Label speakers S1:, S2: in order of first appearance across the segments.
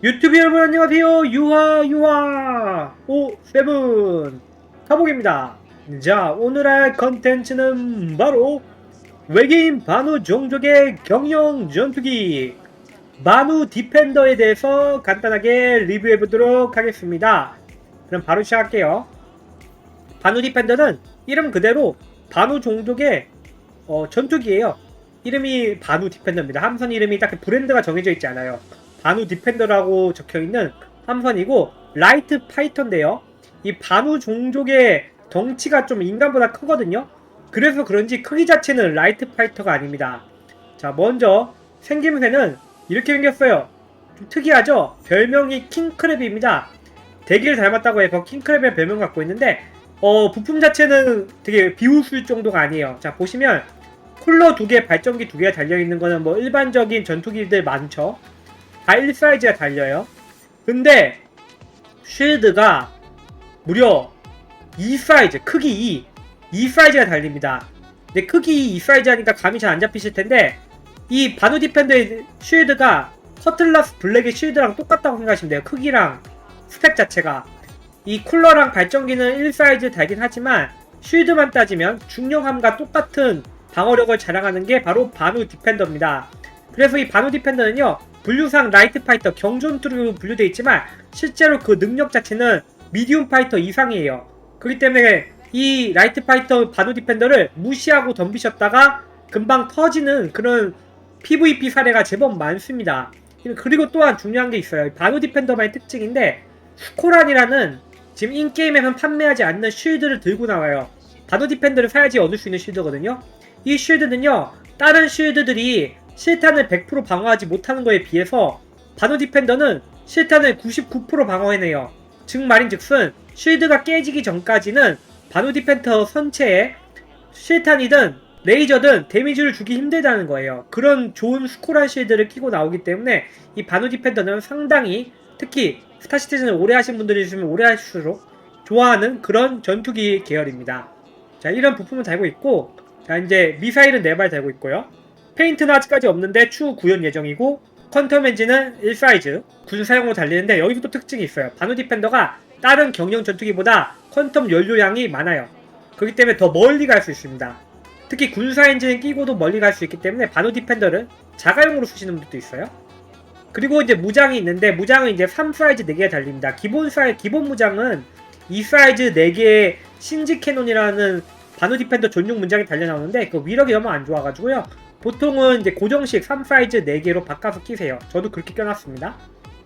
S1: 유튜브 여러분 안녕하세요. 유하 유하 오 세븐. 타복입니다. 자 오늘 할 컨텐츠는 바로 외계인 반우 종족의 경영 전투기. 만우 디펜더에 대해서 간단하게 리뷰해 보도록 하겠습니다. 그럼 바로 시작할게요. 반우 디펜더는 이름 그대로 반우 종족의 어, 전투기예요. 이름이 반우 디펜더입니다. 함선 이름이 딱 브랜드가 정해져 있지 않아요 반우 디펜더라고 적혀 있는 함선이고 라이트 파이터인데요. 이 반우 종족의 덩치가 좀 인간보다 크거든요. 그래서 그런지 크기 자체는 라이트 파이터가 아닙니다. 자, 먼저 생김새는 이렇게 생겼어요. 좀 특이하죠? 별명이 킹크랩입니다. 대기를 닮았다고 해서 킹크랩의 별명 갖고 있는데 어, 부품 자체는 되게 비웃을 정도가 아니에요. 자, 보시면 쿨러 두 개, 발전기 두 개가 달려 있는 거는 뭐 일반적인 전투기들 많죠. 다 1사이즈가 달려요. 근데 쉴드가 무려 2 사이즈, 크기 2, 2 사이즈가 달립니다. 근데 크기 2 사이즈 하니까 감이 잘 안 잡히실 텐데 이 바누 디펜더의 쉴드가 커틀라스 블랙의 쉴드랑 똑같다고 생각하시면 돼요. 크기랑 스펙 자체가. 이 쿨러랑 발전기는 1 사이즈 달긴 하지만 쉴드만 따지면 중력함과 똑같은 방어력을 자랑하는 게 바로 바누 디펜더입니다. 그래서 이 바누 디펜더는요 분류상 라이트 파이터 경전투로 분류되어 있지만 실제로 그 능력 자체는 미디움 파이터 이상이에요. 그렇기 때문에 이 라이트 파이터 바누 디펜더를 무시하고 덤비셨다가 금방 터지는 그런 PVP 사례가 제법 많습니다. 그리고 또한 중요한 게 있어요. 바누 디펜더만의 특징인데 스코란이라는 지금 인게임에선 판매하지 않는 쉴드를 들고 나와요. 바누 디펜더를 사야지 얻을 수 있는 쉴드거든요. 이 쉴드는요, 다른 쉴드들이 실탄을 100% 방어하지 못하는 거에 비해서 바노 디펜더는 실탄을 99% 방어해내요. 즉 말인즉슨 쉴드가 깨지기 전까지는 바노 디펜더 선체에 실탄이든 레이저든 데미지를 주기 힘들다는 거예요. 그런 좋은 스코란 쉴드를 끼고 나오기 때문에 이 바노 디펜더는 상당히 특히 스타 시티즌을 오래 하신 분들이 있으면 오래 할수록 좋아하는 그런 전투기 계열입니다. 자 이런 부품을 달고 있고 자 이제 미사일은 4발 달고 있고요. 페인트는 아직까지 없는데 추후 구현 예정이고 퀀텀 엔진은 1사이즈 군 사용으로 달리는데 여기도 또 특징이 있어요. 바누 디펜더가 다른 경량 전투기보다 퀀텀 연료량이 많아요. 그렇기 때문에 더 멀리 갈 수 있습니다. 특히 군사 엔진을 끼고도 멀리 갈 수 있기 때문에 바누 디펜더를 자가용으로 쓰시는 분들도 있어요. 그리고 이제 무장이 있는데 무장은 이제 3 사이즈 4개가 달립니다. 기본 사이 기본 무장은 2 사이즈 4개의 신지 캐논이라는 바누 디펜더 전용 문장이 달려 나오는데 그 위력이 너무 안 좋아가지고요. 보통은 이제 고정식 3 사이즈 4개로 바꿔서 끼세요. 저도 그렇게 껴놨습니다.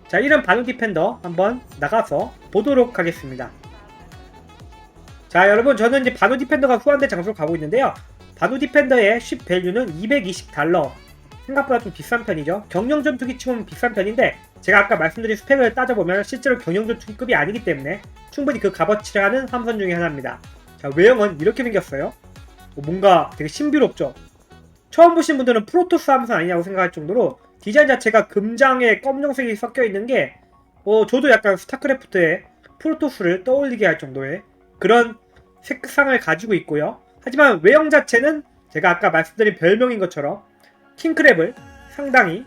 S1: 자, 이런 바누 디펜더 한번 나가서 보도록 하겠습니다. 자, 여러분, 저는 이제 바누 디펜더가 후원된 장소로 가고 있는데요. 바누 디펜더의 쉽 밸류는 220달러. 생각보다 좀 비싼 편이죠. 경영 전 투기 치고는 비싼 편인데, 제가 아까 말씀드린 스펙을 따져보면 실제로 경영 전 투기급이 아니기 때문에 충분히 그 값어치를 하는 함선 중에 하나입니다. 자, 외형은 이렇게 생겼어요. 뭔가 되게 신비롭죠? 처음 보신 분들은 프로토스 함선 아니냐고 생각할 정도로 디자인 자체가 금장에 검정색이 섞여 있는 게 어, 저도 약간 스타크래프트의 프로토스를 떠올리게 할 정도의 그런 색상을 가지고 있고요. 하지만 외형 자체는 제가 아까 말씀드린 별명인 것처럼 킹크랩을 상당히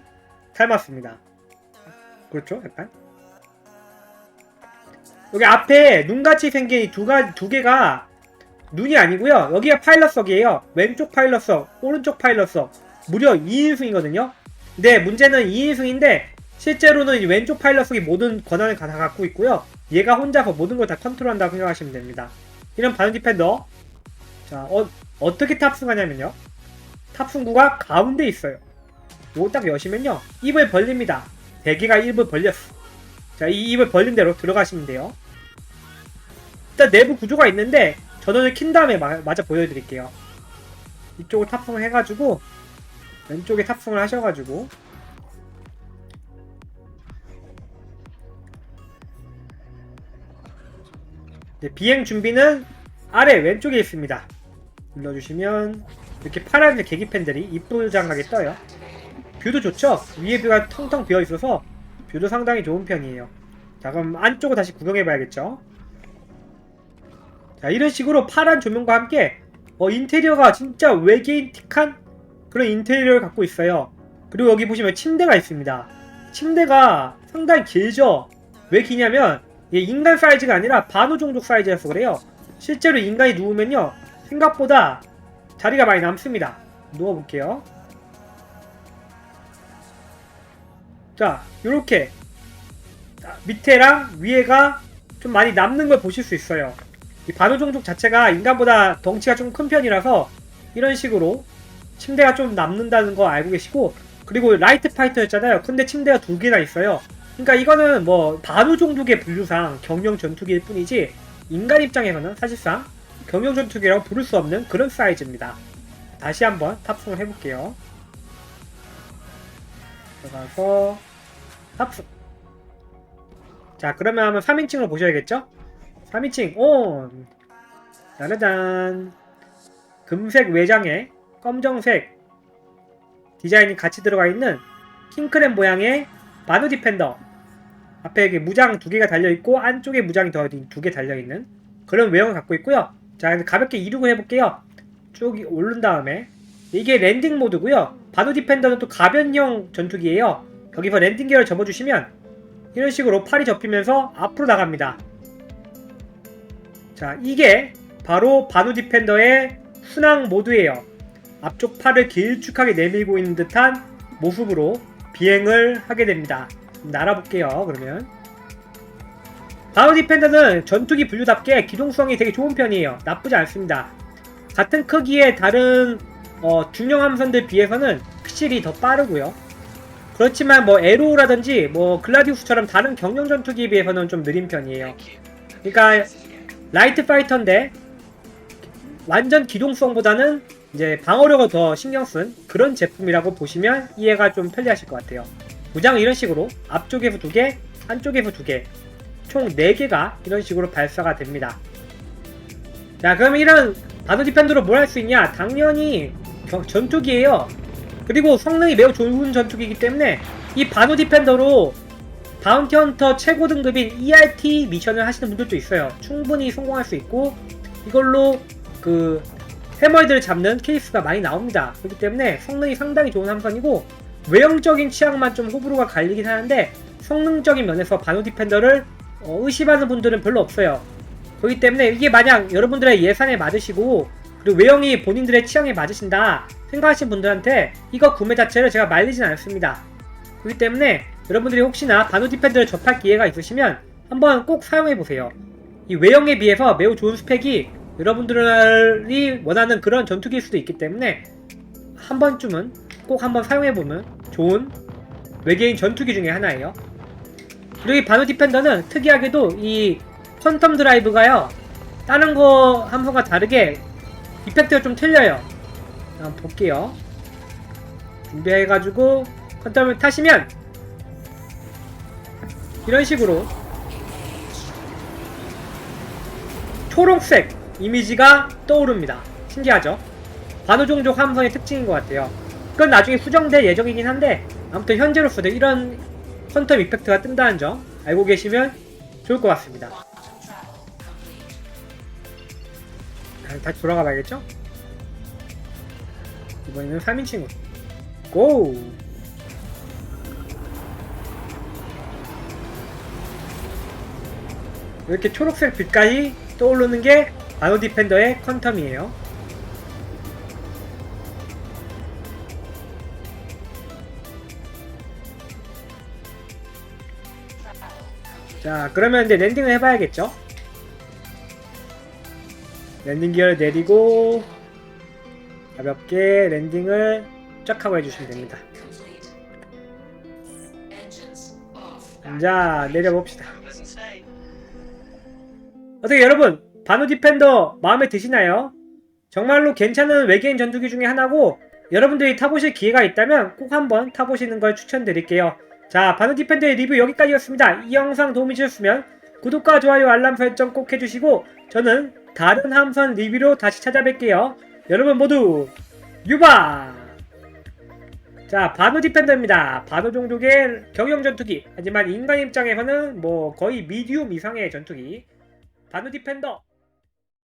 S1: 닮았습니다. 그렇죠? 약간 여기 앞에 눈같이 생긴 이 두, 가, 두 개가 눈이 아니고요. 여기가 파일럿석이에요. 왼쪽 파일럿석, 오른쪽 파일럿석. 무려 2인승이거든요. 근데 문제는 2인승인데 실제로는 이 왼쪽 파일럿석이 모든 권한을 다 갖고 있고요. 얘가 혼자서 모든 걸 다 컨트롤한다고 생각하시면 됩니다. 이런 바른 디펜더. 자, 어, 어떻게 탑승하냐면요. 탑승구가 가운데 있어요. 요거 딱 여시면요. 입을 벌립니다. 대기가 입을 벌렸어. 자, 이 입을 벌린 대로 들어가시면 돼요. 일단 내부 구조가 있는데 전원을 킨 다음에 마, 마저 보여드릴게요. 이쪽을 탑승을 해가지고 왼쪽에 탑승을 하셔가지고 네, 비행 준비는 아래 왼쪽에 있습니다. 눌러주시면 이렇게 파란색 계기펜들이 이쁘 장하게 떠요. 뷰도 좋죠? 위에 뷰가 텅텅 비어 있어서 뷰도 상당히 좋은 편이에요. 자 그럼 안쪽을 다시 구경해봐야겠죠? 자 이런 식으로 파란 조명과 함께 어, 인테리어가 진짜 외계인틱한 그런 인테리어를 갖고 있어요. 그리고 여기 보시면 침대가 있습니다. 침대가 상당히 길죠. 왜 기냐면 인간 사이즈가 아니라 반우 종족 사이즈여서 그래요. 실제로 인간이 누우면요 생각보다 자리가 많이 남습니다. 누워볼게요. 자, 요렇게 밑에랑 위에가 좀 많이 남는 걸 보실 수 있어요. 이 반우 종족 자체가 인간보다 덩치가 좀 큰 편이라서 이런 식으로 침대가 좀 남는다는 거 알고 계시고 그리고 라이트 파이터였잖아요. 근데 침대가 두 개나 있어요. 그러니까 이거는 뭐 반우 종족의 분류상 경영 전투기일 뿐이지 인간 입장에서는 사실상 경영 전투기라고 부를 수 없는 그런 사이즈입니다. 다시 한번 탑승을 해볼게요. 들어가서 탑승. 자 그러면 한번 3인칭으로 보셔야겠죠? 3인칭. 온! 짜라잔. 금색 외장에 검정색 디자인이 같이 들어가 있는 킹크랩 모양의 마누 디펜더. 앞에 이렇게 무장 두 개가 달려있고 안쪽에 무장이 더 두 개 달려있는 그런 외형을 갖고 있고요. 자 가볍게 이륙을 해볼게요. 쭉 오른 다음에. 이게 랜딩 모드고요. 바누 디펜더는 또 가변형 전투기예요. 여기서 랜딩 기어를 접어주시면 이런 식으로 팔이 접히면서 앞으로 나갑니다 자 이게 바로 바누 디펜더의 순항 모드예요 앞쪽 팔을 길쭉하게 내밀고 있는 듯한 모습으로 비행을 하게 됩니다. 날아볼게요. 그러면 바우 디펜더는 전투기 분류답게 기동성이 되게 좋은 편이에요. 나쁘지 않습니다. 같은 크기의 다른 어, 중형 함선들 비해서는 확실히 더 빠르고요. 그렇지만 뭐 에로라든지 뭐 글라디우스처럼 다른 경영 전투기에 비해서는 좀 느린 편이에요. 그러니까 라이트 파이터인데 완전 기동성보다는 이제 방어력을 더 신경 쓴 그런 제품이라고 보시면 이해가 좀 편리하실 것 같아요. 무장 이런 식으로 앞쪽에서 두 개, 한쪽에서 두 개, 총 4개가 이런 식으로 발사가 됩니다. 자, 그럼 이런 바드 디펜더로 뭘 할 수 있냐? 당연히 겨- 전투기예요. 그리고 성능이 매우 좋은 전투기이기 때문에 이 바노 디펜더로 바운티 헌터 최고 등급인 ERT 미션을 하시는 분들도 있어요. 충분히 성공할 수 있고 이걸로 그 해머이드를 잡는 케이스가 많이 나옵니다. 그렇기 때문에 성능이 상당히 좋은 함선이고 외형적인 취향만 좀 호불호가 갈리긴 하는데 성능적인 면에서 바노 디펜더를 어, 의심하는 분들은 별로 없어요. 그렇기 때문에 이게 만약 여러분들의 예산에 맞으시고 그리고 외형이 본인들의 취향에 맞으신다 생각하시는 분들한테 이거 구매 자체를 제가 말리진 않습니다. 그렇기 때문에 여러분들이 혹시나 바노 디펜더를 접할 기회가 있으시면 한번 꼭 사용해 보세요. 이 외형에 비해서 매우 좋은 스펙이 여러분들이 원하는 그런 전투기일 수도 있기 때문에 한 번쯤은 꼭 한번 사용해보면 좋은 외계인 전투기 중에 하나예요. 그리고 이 바노 디펜더는 특이하게도 이 퀀텀 드라이브가요 다른 거 함선과 다르게 이펙트가 좀 틀려요. 한번 볼게요. 준비해가지고 퀀텀을 타시면 이런 식으로 초록색 이미지가 떠오릅니다. 신기하죠? 반우종족 함선의 특징인 것 같아요. 그건 나중에 수정될 예정이긴 한데 아무튼 현재로서도 이런 퀀텀 이펙트가 뜬다는 점 알고 계시면 좋을 것 같습니다. 자, 다시 돌아가 봐야겠죠? 이번에는 3인칭으로 고! 이렇게 초록색 빛깔이 떠오르는 게 바노 디펜더의 퀀텀이에요. 자, 그러면 이제 랜딩을 해봐야겠죠? 랜딩 기어를 내리고 가볍게 랜딩을 쫙 하고 해주시면 됩니다. 자, 내려봅시다. 어떻게 여러분 바노 디펜더 마음에 드시나요? 정말로 괜찮은 외계인 전투기 중에 하나고 여러분들이 타보실 기회가 있다면 꼭 한번 타보시는 걸 추천드릴게요. 자 바노 디펜더의 리뷰 여기까지였습니다. 이 영상 도움이 되셨으면 구독과 좋아요 알람 설정 꼭 해주시고 저는 다른 함선 리뷰로 다시 찾아뵐게요. 여러분 모두 유바! 자, 바노 디펜더입니다. 바노 종족의 경영 전투기. 하지만 인간 입장에서는 뭐 거의 미디움 이상의 전투기. 바누 디펜더